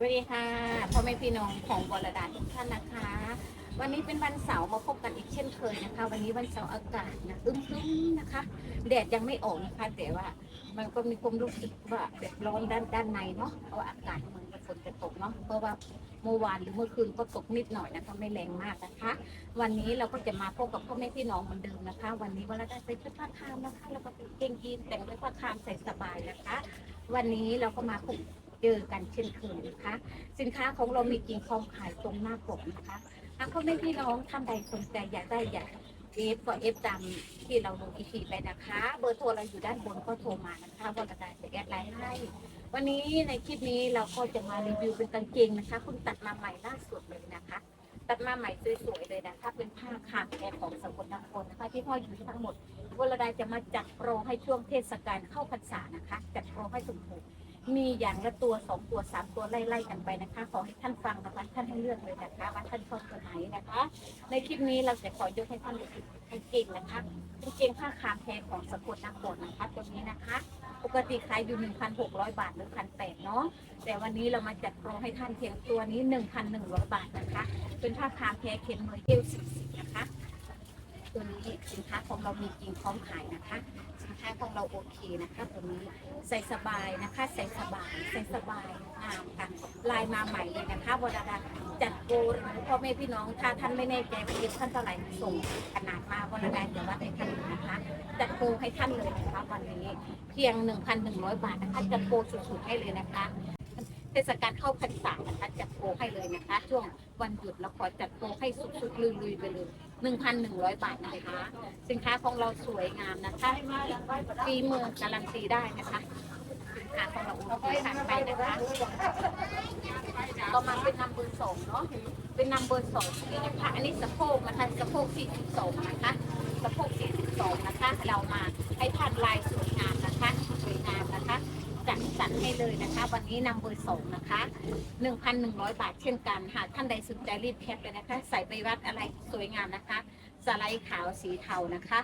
สวัสดีค่ะพ่อแม่พี่น้องของวรดาทุกท่านนะคะ วันนี้เป็นวันเสาร์มาพบกันอีกเช่นเคยนะคะ วันนี้วันเสาร์อากาศนะอึ้มๆนะคะ แดดยังไม่ออกนะคะ แต่ว่ามันก็มีความรู้สึกว่าแบบร้อนด้านด้านในเนาะเพราะอากาศมันฝนจะตกเนาะเพราะว่าเมื่อวานหรือเมื่อคืนก็ตกนิดหน่อยนะคะไม่แรงมากนะคะ วันนี้เราก็จะมาพบกับพ่อแม่พี่น้องเหมือนเดิมนะคะ วันนี้วรดาใส่ชุดผ้าคามนะคะแล้วก็เป็นเกงยีนแต่งด้วยผ้าคามใส่สบายนะคะ วันนี้เราก็มาพบ เจอกันเช่นเคยนะคะ สินค้าของเรามีจริงพร้อมขายตรงหน้าปกนะคะหาพ่อแม่พี่น้องท่านใดสนใจอยากได้อยากเอฟก็เอฟตามที่เราลงอีพีไปนะคะ เบอร์โทรเราอยู่ด้านบนก็โทรมานะคะวันกรดาษจะแอดไลน์ให้ วันนี้ในคลิปนี้เราก็จะมารีวิวเป็นกางเกงนะคะ คุณตัดมาใหม่ล่าสุดเลยนะคะตัดมาใหม่สวยๆเลยนะคะเป็นผ้าคาแอร์ของสกลนครนะคะ ที่พ่ออยู่ทั้งหมดวรดาจะมาจัดโปรให้ช่วงเทศกาลเข้าพรรษานะคะ จัดโปรให้ถูกๆ มีอย่างละตัวสองตัวสามตัวไล่ๆกันไปนะคะ ขอให้ท่านฟังนะคะท่านให้เลือกเลยนะคะว่าท่านชอบตัวไหนนะคะ ในคลิปนี้เราจะขอยกให้ท่านดูกางเกงนะคะกางเกงผ้าคามแพของสกลนครนะคะตัวนี้นะคะ ปกติขายอยู่ 1,600 บาทหรือ1,800เนาะแต่วันนี้เรามาจัดโปรให้ท่านเพียงตัวนี้ 1,100 บาทนะคะ เป็นผ้าคามแพรเข็นมือเอว40นะคะ ตัวนี้สินค้าของเรามีจริงพร้อมขายนะคะ สินค้าของเราโอเคนะคะตัวนี้ใส่สบายนะคะใส่สบายใส่สบายงามค่ะลายมาใหม่เลยนะคะวรดาจัดโปรหรือพ่อแม่พี่น้องถ้าท่านไม่แน่ใจว่าเอฟท่านเท่าไหร่ส่งขนาดมาวรดาจะวัดให้ท่านนะคะจัดโปรให้ท่านเลยนะคะวันนี้เพียง 1,100 บาทนะคะจัดโปรสุดๆให้เลยนะคะเทศกาลเข้าพรรษานะคะจัดโปรให้เลยนะคะ ช่วงวันหยุดเราขอจัดโปรให้สุดๆลุยๆไปเลย 1,100 บาทนะคะ สินค้าของเราสวยงามนะคะฝีมือการันตีได้นะคะสินค้าของเราโอเคผ่านไปนะคะต่อมาเป็นนำเบอร์สองเนาะเป็นนำเบอร์สองนี่นะคะอันนี้สะโพกนะคะสะโพก42นะคะ เลยนะคะ วันนี้นำเบอร์สองนะคะ 1,100 บาทเช่นกัน หากท่านใดสนใจรีบแคปเลยนะคะ ใส่ไปวัดอะไรสวยงามนะคะ สไลด์ขาวสีเทานะคะ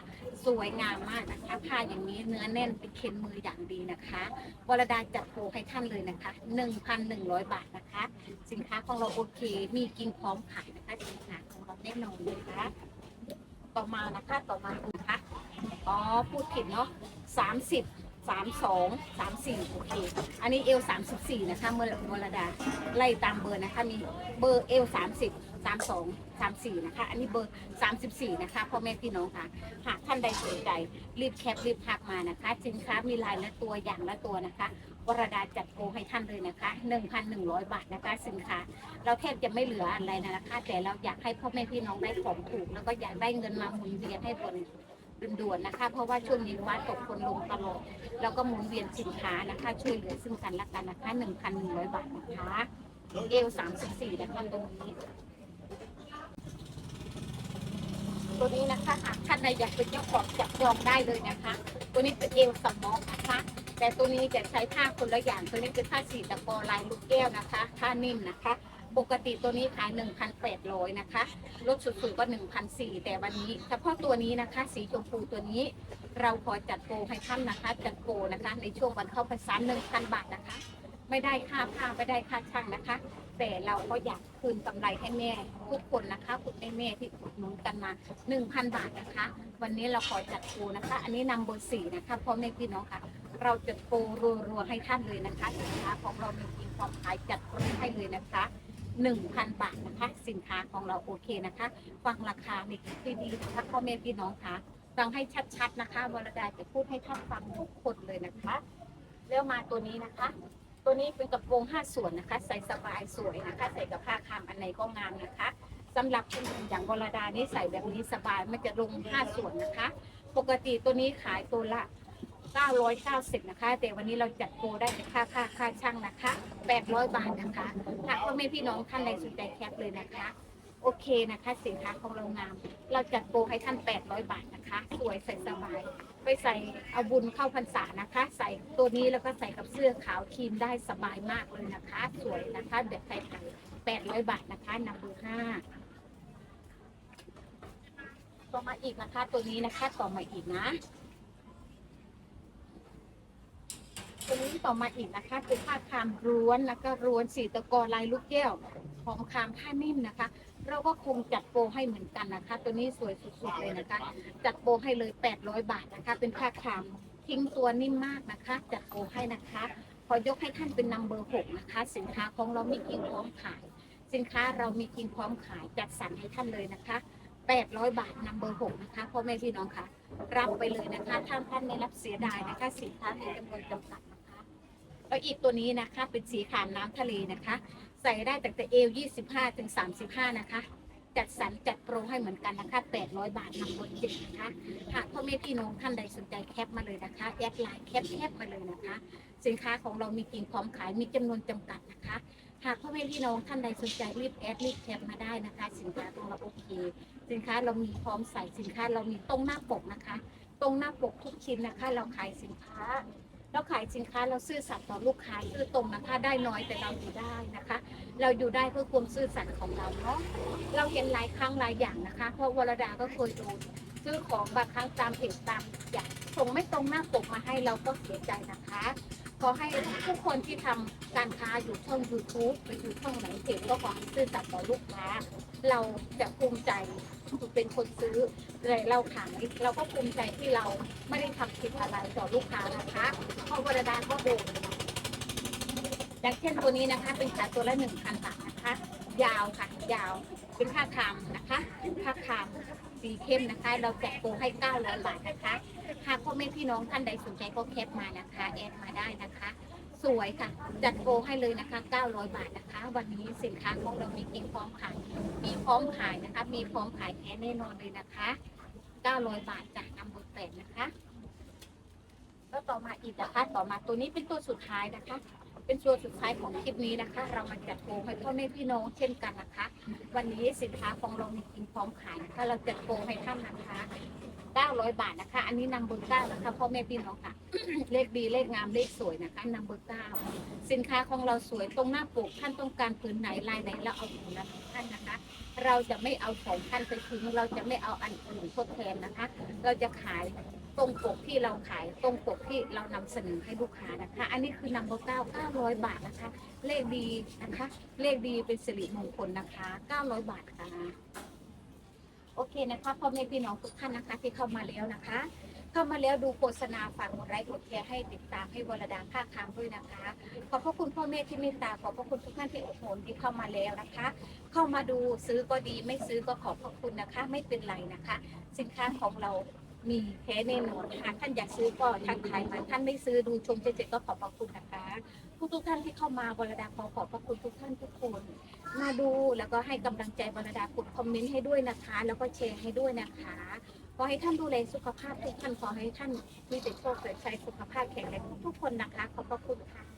สวยงามมากนะคะผ้าอย่างนี้เนื้อแน่นเป็นเค็นมืออย่างดีนะคะวรดาจัดโปรให้ท่านเลยนะคะ 1,100 บาทนะคะ สินค้าของเราโอเค มีกินพร้อมขายนะคะสินค้าของเราแน่นอนเลยนะคะต่อมานะคะต่อมาคุณคะอ๋อพูดผิดเนาะ30 32 34โอเค อันนี้เอล34นะคะเมื่อวรดาไล่ตามเบอร์นะคะมีเบอร์เอล30 32 34นะคะ อันนี้เบอร์34นะคะพ่อแม่พี่น้องค่ะหากท่านใดสนใจรีบแคปรีบทักมานะคะสินค้ามีลายละตัวอย่างละตัวนะคะวรดาจัดโปรให้ท่านเลยนะคะ 1,100 บาทนะคะสินค้า เราแทบจะไม่เหลืออะไรนะคะ แต่เราอยากให้พ่อแม่พี่น้องได้ของถูก แล้วก็อยากได้เงินมาหมุนเวียนให้บน ด่วนๆนะคะ เพราะว่าช่วงนี้ว่าตกคนลงตลอดแล้วก็หมุนเวียนสินค้านะคะ ช่วยเหลือซึ่งกันและกันนะคะ1,100 บาทนะคะเอล34นะคะตรงนี้ตัวนี้นะคะหากท่านใดอยากเป็นเจ้าของจับจองได้เลยนะคะ ตัวนี้เป็นเอลสมองนะคะ แต่ตัวนี้จะใช้ผ้าคนละอย่าง ตัวนี้เป็นผ้าสีตะกอลายลูกแก้วนะคะ ผ้านิ่มนะคะ ปกติตัวนี้ขาย 1,800 นะคะ ลดสุดๆก็ 1,400 แต่วันนี้เฉพาะตัวนี้นะคะ สีชมพูตัวนี้ เราขอจัดโปรให้ท่านนะคะ จัดโปรนะคะ ในช่วงวันเข้าพรรษา1,000 บาทนะคะ ไม่ได้ค่าผ้าไม่ได้ค่าช่างนะคะ แต่เราก็อยากคืนกำไรให้แม่ทุกคนนะคะคุณแม่แม่ๆที่อุดหนุนกันมา 1,000 บาทนะคะ วันนี้เราขอจัดโปรนะคะ อันนี้นำเบอร์สี่นะคะพ่อแม่พี่น้องค่ะเราจัดโปรรัวๆให้ท่านเลยนะคะสินค้าของเรามีความขายจัดโปรให้เลยนะคะ 1,000 บาทนะคะ สินค้าของเราโอเคนะคะ ฟังราคาในคลิปที่ดีนะคะพ่อแม่พี่น้องคะฟังให้ชัดๆนะคะวรดาจะพูดให้ท่านฟังทุกคนเลยนะคะ แล้วมาตัวนี้นะคะ ตัวนี้เป็นกระโปรงห้าส่วนนะคะ ใส่สบายสวยนะคะ ใส่กับผ้าคามอันไหนก็งามนะคะสำหรับคนอย่างวรดานี่ใส่แบบนี้สบายมันจะลงห้าส่วนนะคะ ปกติตัวนี้ขายตัวละ 990 นะคะ แต่วันนี้เราจัดโปรได้แต่ค่าค่าค่าช่างนะคะ 800 บาทนะคะหากพ่อแม่พี่น้องท่านใดสนใจแคปเลยนะคะ โอเคนะคะ สินค้าของเรางาม เราจัดโปรให้ท่าน 800 บาทนะคะ สวยใส่สบาย ไปใส่เอาบุญเข้าพรรษานะคะ ใส่ตัวนี้แล้วก็ใส่กับเสื้อขาวครีมได้สบายมากเลยนะคะ สวยนะคะเด็กไทยๆ800 บาทนะคะนับเบอร์ห้าต่อมาอีกนะคะ ตัวนี้นะคะต่อมาอีกนะ ตัวนี้ต่อมาอีกนะคะเป็นผ้าคามร้วนแล้วก็ร้วนสีตะกอลายลูกแก้วหอมคามผ้านิ่มนะคะ เราก็คงจัดโปรให้เหมือนกันนะคะ ตัวนี้สวยสุดๆเลยนะคะ จัดโปรให้เลย 800 บาทนะคะ เป็นผ้าคามทิ้งตัวนิ่มมากนะคะ จัดโปรให้นะคะ ขอยกให้ท่านเป็นนัมเบอร์หกนะคะ สินค้าของเรามีกินพร้อมขาย สินค้าเรามีกินพร้อมขายจัดสรรให้ท่านเลยนะคะ800 บาทนัมเบอร์หกนะคะพ่อแม่พี่น้องคะรับไปเลยนะคะท่านท่านไม่รับเสียดายนะคะ สินค้ามีจำนวนจำกัด นะคะแล้วอีกตัวนี้นะคะ เป็นสีขามน้ำทะเลนะคะ ใส่ได้ตั้งแต่เอว25 ถึง 35 นะคะ จัดสรรจัดโปรให้เหมือนกันนะคะ 800 บาทนำบนเจ็ดนะคะ หากพ่อแม่พี่น้องท่านใดสนใจแคปมาเลยนะคะ แอดไลน์แคปแคปมาเลยนะคะ สินค้าของเรามีกินพร้อมขายมีจำนวนจำกัดนะคะหากพ่อแม่พี่น้องท่านใดสนใจรีบแอดรีบแคปมาได้นะคะ สินค้าของเราโอเค สินค้าเรามีพร้อมใส่สินค้าเรามีตรงหน้าปกนะคะ ตรงหน้าปกทุกชิ้นนะคะ เราขายสินค้า เราขายสินค้าเราซื่อสัตย์ต่อลูกค้าซื่อตรงนะคะได้น้อยแต่เราอยู่ได้นะคะ เราอยู่ได้เพื่อความซื่อสัตย์ของเราเนาะเราเห็นหลายครั้งหลายอย่างนะคะ เพราะวรดาก็เคยโดนซื้อของบางครั้งตามเพจตามอย่างส่งไม่ตรงหน้าปกมาให้เราก็เสียใจนะคะขอให้ทุกคนที่ทำการค้าอยู่ช่อง YouTube ไปอยู่ช่องไหนเพจก็ขอให้ซื่อสัตย์ต่อลูกค้า เราจะภูมิใจ เป็นคนซื้อเลยเราขายเราก็ภูมิใจที่เราไม่ได้ทำผิดอะไรต่อลูกค้านะคะเพราะวรดาก็โดนอย่างเช่นตัวนี้นะคะ เป็นขาตัวละหนึ่งพันบาทนะคะ ยาวค่ะ ยาวเป็นผ้าคามนะคะผ้าคามสีเข้มนะคะ เราแจกโปรให้900บาทนะคะหากพ่อแม่พี่น้องท่านใดสนใจก็แคปมานะคะ แอดมาได้นะคะ สวยค่ะ จัดโปรให้เลยนะคะ 900 บาทนะคะ วันนี้สินค้าของเรามีกินพร้อมขาย มีพร้อมขายนะคะ มีพร้อมขายแท้แน่นอนเลยนะคะ 900 บาทจากนำเบอร์แปดนะคะ แล้วต่อมาอีกนะคะ ต่อมาตัวนี้เป็นตัวสุดท้ายนะคะ เป็นตัวสุดท้ายของคลิปนี้นะคะ เรามาจัดโปรให้พ่อแม่พี่น้องเช่นกันนะคะ วันนี้สินค้าของเรามีกินพร้อมขายนะคะเราจัดโปรให้ท่านนะคะ 900 บาทนะคะ อันนี้นำเบอร์เก้านะคะพ่อแม่พี่น้องค่ะ เลขดีเลขงามเลขสวยนะคะนำเบอร์เก้าสินค้าของเราสวยตรงหน้าปกท่านต้องการผืนไหนลายไหนเราเอาผืนนั้นท่านนะคะ เราจะไม่เอาของท่านไปทิ้งเราจะไม่เอาอันอื่นทดแทนนะคะ เราจะขาย ตรงปกที่เราขายตรงปกที่เรานำเสนอให้ลูกค้านะคะ อันนี้คือนัมเบอร์เก้าเก้าร้อยบาทนะคะ เลขดีนะคะ เลขดีเป็นสิริมงคลนะคะเก้าร้อยบาทค่ะโอเคนะคะพ่อแม่พี่น้องทุกท่านนะคะที่เข้ามาแล้วนะคะ เข้ามาแล้วดูโฆษณาฝากกดไลค์กดแชร์ให้ติดตามให้วรดาภาคคามด้วยนะคะ ขอบพระคุณพ่อแม่ที่เมตตาขอบพระคุณทุกท่านที่อดทนที่เข้ามาแล้วนะคะ เข้ามาดูซื้อก็ดีไม่ซื้อก็ขอบพระคุณนะคะ ไม่เป็นไรนะคะ สินค้าของเรา มีแท้แน่นอนหากท่านอยากซื้อก็ทักทายมาท่านไม่ซื้อดูชมเฉยๆก็ขอบพระคุณนะคะทุกทุกท่านที่เข้ามาวรดาขอขอบพระคุณทุกท่านทุกคนมาดูแล้วก็ให้กำลังใจวรดากดคอมเมนต์ให้ด้วยนะคะ แล้วก็แชร์ให้ด้วยนะคะขอให้ท่านดูแลสุขภาพทุกท่านขอให้ท่านมีแต่โชคแต่ชัยสุขภาพแข็งแรงทุกๆคนนะคะขอบพระคุณค่ะ